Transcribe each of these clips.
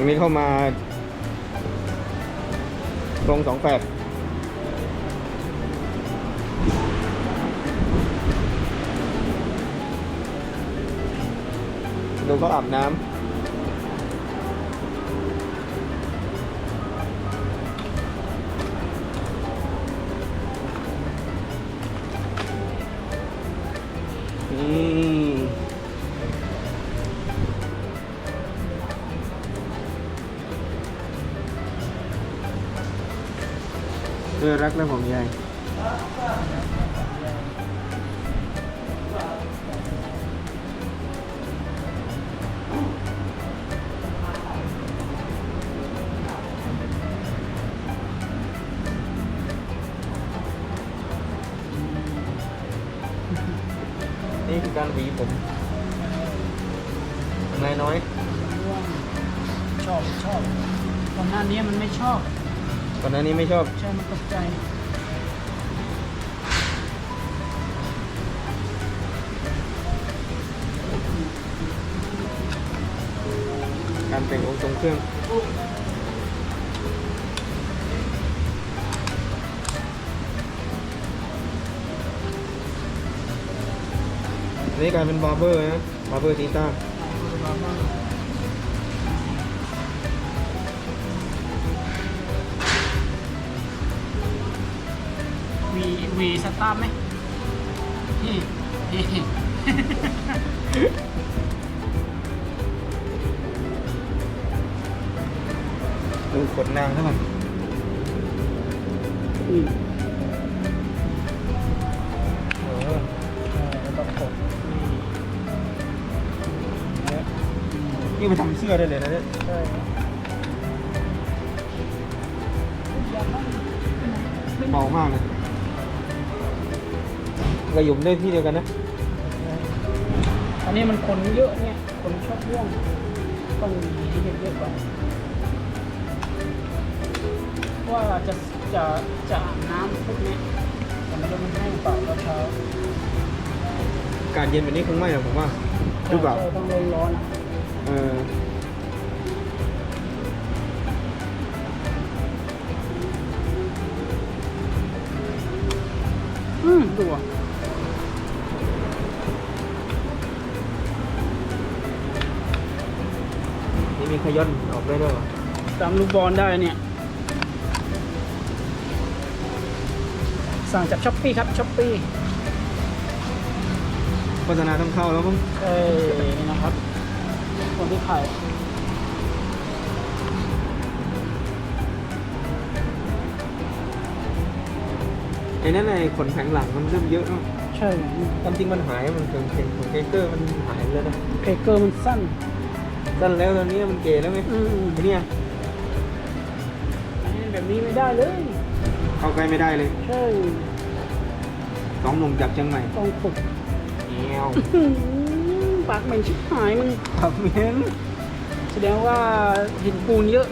ตรงนี้เข้ามาตรงสองแปดดูเขาอาบน้ำ เพื่อรักและห่วงใยนี่คือการหวีผมนายน้อย ชอบชอบก่อนหน้านี้มันไม่ชอบ ก่อนหน้านี้ไม่ชอบ ใช่มันตกใจ การแต่งองค์ทรงเครื่องนนี้กลายเป็นบาร์เบอร์นะบาร์เบอร์ทีต้าวี วีสตาร์ทไหมนี่นี่ดูขนนางเท่าไหร่อืมเออใช่แล้วก็กดนี่นี่ไปทำเสื้อได้เลยนะเนี่ยใช่เบามากเลย กระหยุมได้ที่เดียวกันนะ อันนี้มันคนเยอะเนี่ย คนชอบร่วงต้องมีให้เยอะๆก่อนว่าจะจะจะอาบน้ำพวกเนี้ยแต่ไม่รู้มันให้เปล่าตอนเช้าอากาศเย็นแบบนี้คงไม่หรอกผมว่าหรือเปล่าใช่ต้องร้อนๆอะเอออืมดูอะ ย้อนออกได้ด้วยเหรอตามลูกบอลได้เนี่ย สั่งจากช้อปปี้ครับช้อปปี้โฆษณาต้องเข้าแล้วมั้งเอ้ยนี่นะครับ คนที่ขายไอ้นั่นไอ้ขนแผงหลังมันเริ่มเยอะเนอะใช่ตามจริงมันหายมันถึงเห็นของเทเกอร์มันหายแล้วนะเพเกอร์มันสั้น สั้นแล้วตอนนี้มันเก๋แล้วไหมอืมไอ้เนี่ยอันนี้แบบนี้ไม่ได้เลย เข้าใกล้ไม่ได้เลยใช่สองหนุ่มจากเชียงใหม่ต้องฝึกเงี้ยวอื้อหือปากเหม็นชิบหายมึง ขับเม้นแสดงว่าหินปูนเยอะ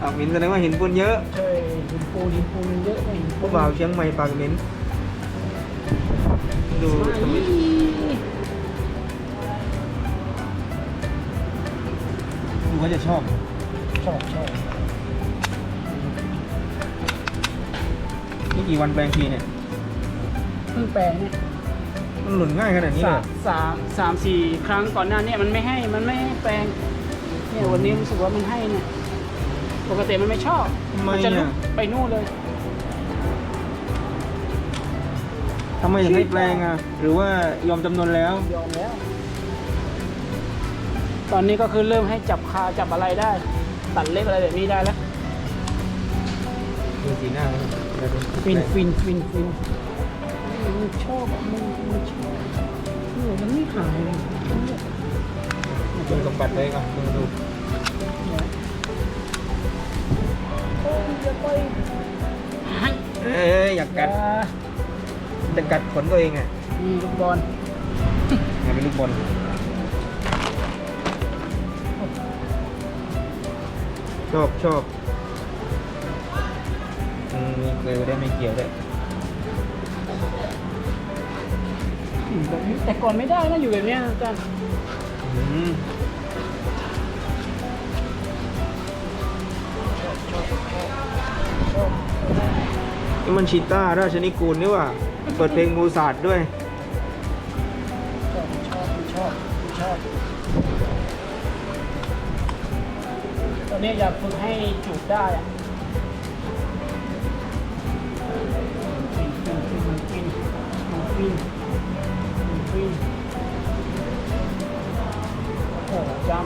ขับเม้นแสดงว่าเห็นคนเยอะใช่หินปูนหินปูนเยอะเลยหินพปูวกบ่าวเชียงใหม่ปากเหม็นดูไม่ท ดูเขาจะชอบ ชอบชอบนี่กี่วันแปลงทีเนี่ยเพิ่งแปลงเนี่ยมันหล่นง่ายขนาดนี้เลสายมสามสามสี่ครั้งก่อนหน้าเนี่ยมันไม่ให้มันไม่ให้แปลงเนี่ยวันนี้รู้สึกว่ามันให้เนี่ยปกติมันไม่ชอบทำไมจะลุอะกไปนู่นเลย ทำไมถึงให้แปลงอะ หรือว่ายอมจำนนแล้วยอมแล้ว ตอนนี้ก็คือเริ่มให้จับคาจับอะไรได้ ตัดเล็บอะไรแบบนี้ได้แล้วดูสีหน้าแล้วดูฟินฟินฟินฟินมันชอบอะมันมันชอบเนี่ยมันไม่หายเลยดูสมบัติเลยก่อนดูดูเนี่ยโอ้ยอย่าไปให้เอ้ยอยากกัดจะกัดขนตัวเองอะนี่ลูกบอลงานเป็นลูกบอล ชอบชอบมีเกลือได้ไม่เกี่ยวได้แบบนี้แต่ก่อนไม่ได้นะอยู่แบบนี้อาจารย์อืมนี่มันชิต้าราชนิกูลนี่ว่ะเปิดเพลงมูศาสด้วย ชอบชอบชอบ ตอนนี้อยากฝึกให้จูบได้อะฟินฟินฟินฟินฟินฟินโอ้โหจำ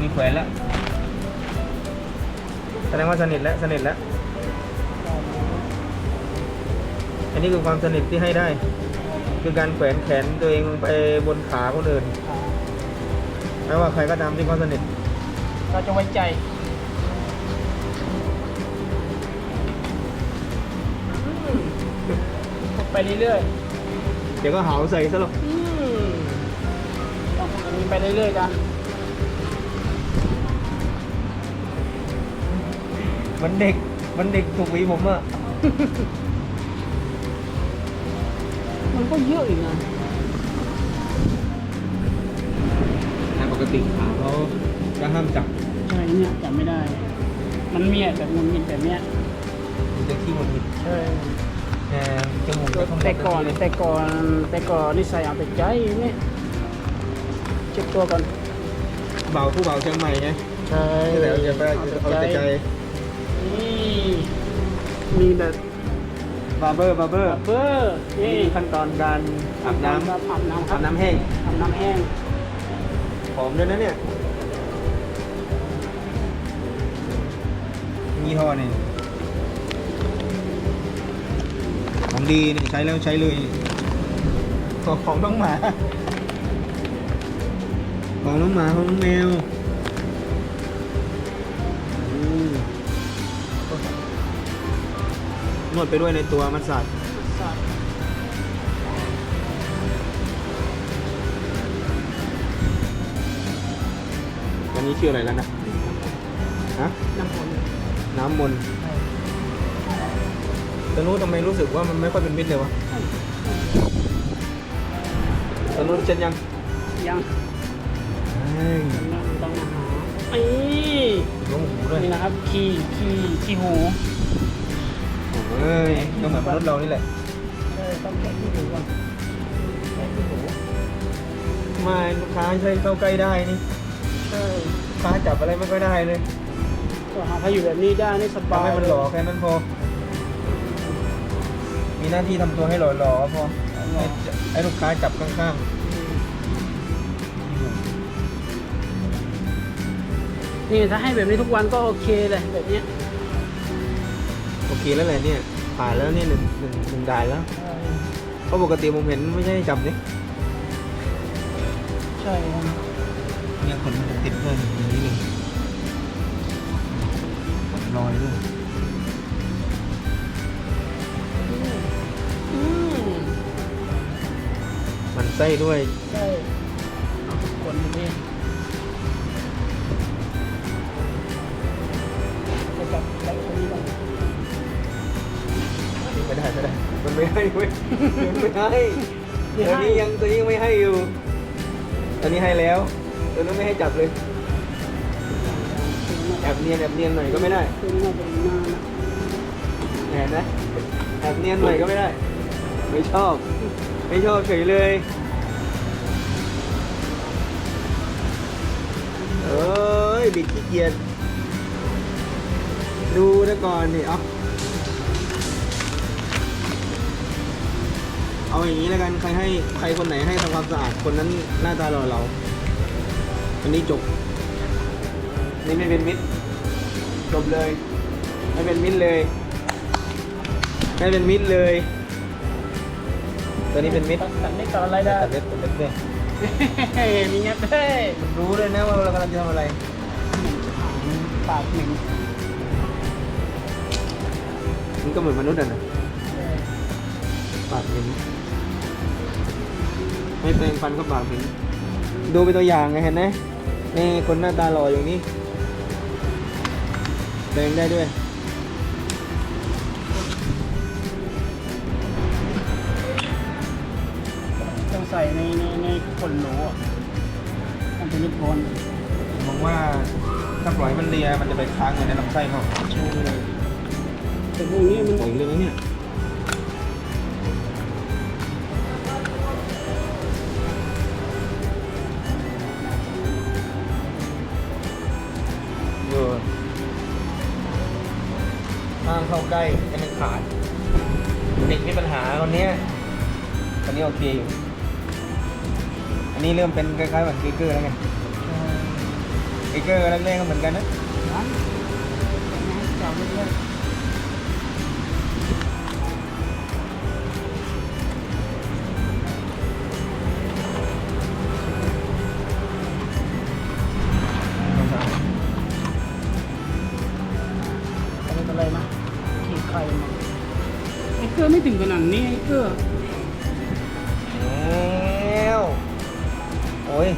มีแขวนแล้วแสดงว่าสนิทแล้วสนิทแล้ว อันนี้คือความสนิทที่ให้ได้ คือการแขวนแขนตัวเองลงไปบนขาคนอื่นไม่ว่าใครก็ตามที่เขาสนิทเราจะไว้ใจฝึกไปเรื่อยเดี๋ยวก็หาวใส่ซะหรอกๆอืมต้องฝึกอย่างนี้ไปเรื่อยๆกันมันเด็ก มันเด็กถูกหวีผมอะ มันก็เยอะอีกนะแต่ปกติขาเขาจะห้ามจับใช่เนี่ยจำไม่ได้ มันเมียแบบงุนงิดแบบเนี้ยมันจะขี้หงุดหงิดใช่แหมจมูกก็ต้องแต่ก่อนเลยแต่ก่อนแต่ก่อนนิสัยเอาแต่ใจเนี่ยเช็คตัวก่อนเบาผู้เบาเชียงใหม่ไงใช่แต่เราจะไปเอาแต่ใจนี่มีแบบ บาร์เบอร์บาร์เบอร์เบอร์นี่นี่ขั้นตอนการอาบน้ำอาบน้ำครัอาบบน้ำแห้งอาบน้ำแห้งหอมด้วยนะเนี่ยยี่ห้อนี่ของดีนี่ใช้แล้วใช้เลยของของน้องหมาของน้องหมาของน้องแมว นวดไปด้วยในตัวมัสสัตสัตว์อันนี้ชื่ออะไรแล้วนะฮะน้ำฝนน้ำมนต์ตะนุทำไมรู้สึกว่ามันไม่ค่อยเป็นมิตรเลยวะตะนุฉันยังยังเฮ้ยต้องมาหานี่ลงหูด้วยนี่นะครับขี้ขี้ขี้หู เฮ้ยก็เหมือนมนุษย์เรานี่แหละใช่ต้องแกะขี้หูก่อนแกะขี้หูไม่ลูกค้าใช้เข้าใกล้ได้นี่ใช่ลูกค้าจับอะไรไม่ค่อยได้เลยก็หาถ้าอยู่แบบนี้ได้นี่สบาทำยให้มันหล่อแค่นั้นพอ มีหน้าที่ทำตัวให้หล่อๆพอให้ให้ลูกค้าจับข้างนี่ถ้าให้แบบนี้ทุกวันก็โอเคเลยแบบเนี้ยๆ โอเคแล้วแหละเนี่ยผ่านแล้วนี่หนึ่งหนึ่งหนึ่งด่านแล้วเพราะปกติผมเห็นไม่ใช่จับนี่ใช่ครับเนี่ยขนมันจะติดเพิ่มอย่างนี้เลยขนลอยด้วยอืมมันไส้ด้วยใช่คนนี้จะจับใส่คนนี้ก่อน ไม่ได้ไม่ได้ มันไม่ให้เว้ยมันไม่ให้ตัวนี้ยังตัวนี้ยังไม่ให้อยู่ตัวนี้ให้แล้วตัวนู้นไม่ให้จับเลยแอบเนียนแอบเนียนหน่อยก็ไม่ได้คือน่าจะดีมากนะเห็นไหมแอบเนียนหน่อยก็ไม่ได้ ไม่ชอบ ไม่ชอบเฉยเลยเอ้ยบิดขี้เกียจดูนะก่อนนี่เอา เอาอย่างนี้แล้วกันใครให้ใครคนไหนให้ทำความสะอาดคนนั้นหน้าตาหล่อเราอันนี้จบนี่ไม่เป็นมิตรจบเลยไม่เป็นมิตรเลยไม่เป็นมิตรเลย ตัวนี้เป็นมิตรตัดเล็กตัดอะไรได้ตัดเล็บตัดเล็บด้วยมีเงี้ยเด้มันรู้เลยนะว่าเรากำลังจะทำอะไรปากหนึ่งมันก็เหมือนมนุษย์อะนะปากเหม็น ไม่แปรงฟันก็ปากเหม็นดูเป็นตัวอย่างไงเห็นไหมนี่คนหน้าตาหล่ออย่างนี้แปรงได้ด้วยต้องใส่ในในในขนหนูอะเป็นลูกบอลมองว่าถ้าปล่อยมันเลียมันจะไปค้างอยู่ในลำไส้เขาใช่แต่พวกนี้มัน ปล่อยเรื่องนี้เนี่ย ห้ามเข้าใกล้ให้มันขาดเด็กมีปัญหาคนเนี้ยคนนี้โอเคอยู่ อันนี้เริ่มเป็นคล้ายๆแบบเกเกอร์แล้วไงเกเกอร์แรกๆก็เหมือนกันนะร้านจับเลยอ ดนี้ไอ้เกลือแล้วโอ้ย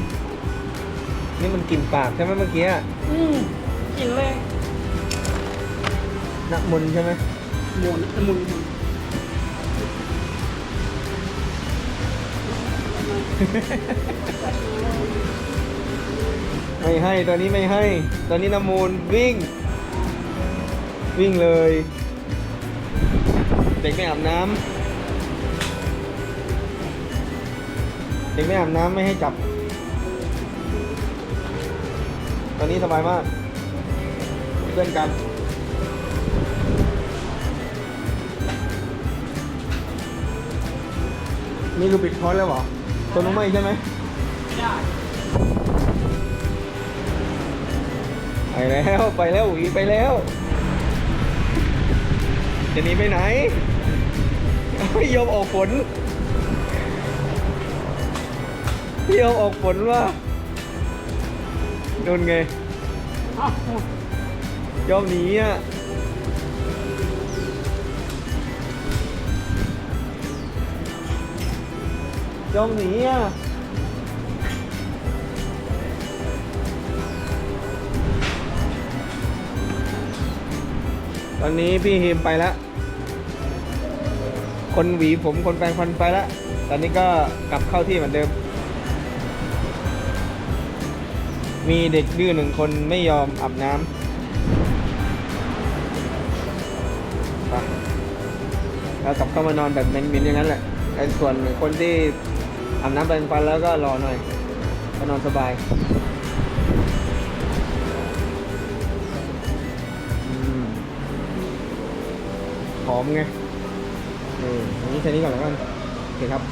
นี่มันกลิ่นปากใช่ไหมเมื่อกี้อะอืมกินเลยนักมุนใช่ไหมหมุนหมุนหมุนไม่ให้ตัวนี้ไม่ให้ตัวนี้น้ำมูลวิ่ง วิ่งเลย เด็กไม่อาบน้ำ เด็กไม่อาบน้ำไม่ให้จับ ตอนนี้สบายมาก เพื่อนกัน นี่คือปิดคอร์สแล้วเหรอ ตัวน้องไม่ใช่ไหมไม่ได้ไปแล้วไปแล้วอีไปแล้ว จะหนีไปไหนไม่ยอมออกฝน ไม่ยอมออกฝนว่าโดนไงยอมหนีอะยอมหนีอะตอนนี้พี่ฮิมไปแล้ว คนหวีผมคนแปรงฟันไปแล้ว ตอนนี้ก็กลับเข้าที่เหมือนเดิม มีเด็กดื้อหนึ่งคนไม่ยอมอาบน้ำไปแล้วกลับเข้ามานอนแบบเหม็นๆอย่างนั้นแหละไอ้ส่วนคนที่อาบน้ำแปรงฟันแล้วก็รอหน่อยก็นอนสบายหอมไงเอออย่างนี้แค่นี้ก่อนแล้วกันโอเคครับ